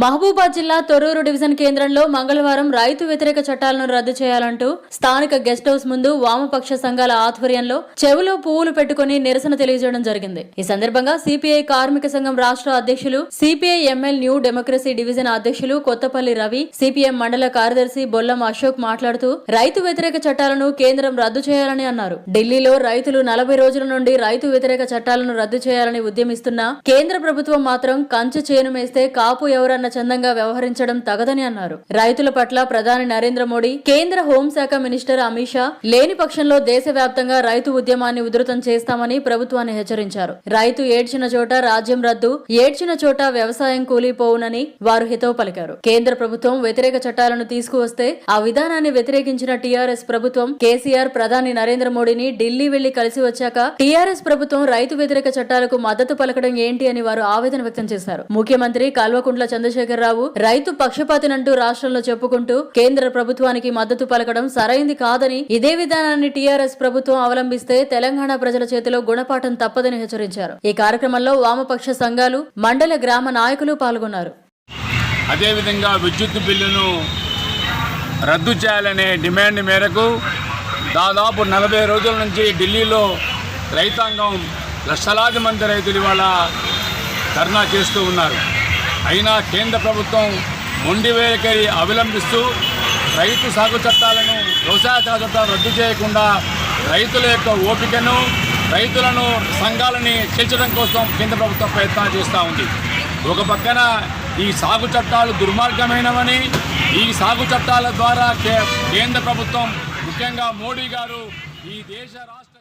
మహబూబాద్ జిల్లా తొరూరు డివిజన్ కేంద్రంలో మంగళవారం రైతు వ్యతిరేక చట్టాలను రద్దు చేయాలంటూ స్థానిక గెస్ట్ హౌస్ ముందు వామపక్ష సంఘాల ఆధ్వర్యంలో చెవులో పువ్వులు పెట్టుకుని నిరసన తెలియజేయడం జరిగింది. ఈ సందర్భంగా సిపిఐ కార్మిక సంఘం రాష్ట్ర అధ్యక్షులు CPI ML new democracy division అధ్యక్షులు కొత్తపల్లి రవి సిపిఎం మండల కార్యదర్శి బొల్లం అశోక్ మాట్లాడుతూ రైతు వ్యతిరేక చట్టాలను కేంద్రం రద్దు చేయాలని అన్నారు. ఢిల్లీలో రైతులు నలభై రోజుల నుండి రైతు వ్యతిరేక చట్టాలను రద్దు చేయాలని ఉద్యమిస్తున్నా కేంద్ర ప్రభుత్వం మాత్రం కంచె చేను మేస్తే కాపు ఎవరన్న చందంగా వ్యవహరించడం తగదని అన్నారు. రైతుల పట్ల ప్రధాని నరేంద్ర మోడీ కేంద్ర హోంశాఖ మినిస్టర్ అమిత్ షా లేని పక్షంలో దేశవ్యాప్తంగా రైతు ఉద్యమాన్ని ఉధృతం చేస్తామని ప్రభుత్వాన్ని హెచ్చరించారు. రైతు ఏడ్చిన చోట రాజ్యం రద్దు ఏడ్చిన చోట వ్యవసాయం కూలిపోవునని వారు హితవు పలికారు. కేంద్ర ప్రభుత్వం వ్యతిరేక చట్టాలను తీసుకువస్తే ఆ విధానాన్ని వ్యతిరేకించిన టీఆర్ఎస్ ప్రభుత్వం కేసీఆర్ ప్రధాని నరేంద్ర మోడీని ఢిల్లీ వెళ్ళి కలిసి వచ్చాక టీఆర్ఎస్ ప్రభుత్వం రైతు వ్యతిరేక చట్టాలకు మద్దతు పలకడం ఏంటి అని వారు ఆవేదన వ్యక్తం చేశారు. ముఖ్యమంత్రి కల్వకుంట్ల చంద్రశేఖరరావు రైతు పక్షపాతినంటూ రాష్ట్రంలో చెప్పుకుంటూ కేంద్ర ప్రభుత్వానికి మద్దతు పలకడం సరైంది కాదని ఇదే విధానాన్ని టీఆర్ఎస్ ప్రభుత్వం అవలంబిస్తే తెలంగాణ ప్రజల చేతిలో గుణపాఠం తప్పదని హెచ్చరించారు. ఈ కార్యక్రమంలో వామపక్ష సంఘాలు మండల గ్రామ నాయకులు పాల్గొన్నారు. అదేవిధంగా విద్యుత్ బిల్లును రద్దు చేయాలనే డిమాండ్ మేరకు దాదాపు నలభై రోజుల నుంచి ఢిల్లీలో రైతాంగం లక్షలాది మంది రైతులు ఇవాళ ధర్నా చేస్తూ ఉన్నారు. అయినా కేంద్ర ప్రభుత్వం మొండి వైఖరి అవలంబిస్తూ రైతు సాగు చట్టాలను వ్యవసాయ చట్టాలను రద్దు చేయకుండా రైతుల యొక్క ఓపికను రైతులను సంఘాలని చేర్చడం కోసం కేంద్ర ప్రభుత్వం ప్రయత్నాలు చేస్తూ ఉంది. ఒక పక్కన ఈ సాగు చట్టాలు దుర్మార్గమైనవని ఈ సాగు చట్టాల ద్వారా కే- కేంద్ర ప్రభుత్వం ముఖ్యంగా మోడీ గారు ఈ దేశ రాష్ట్ర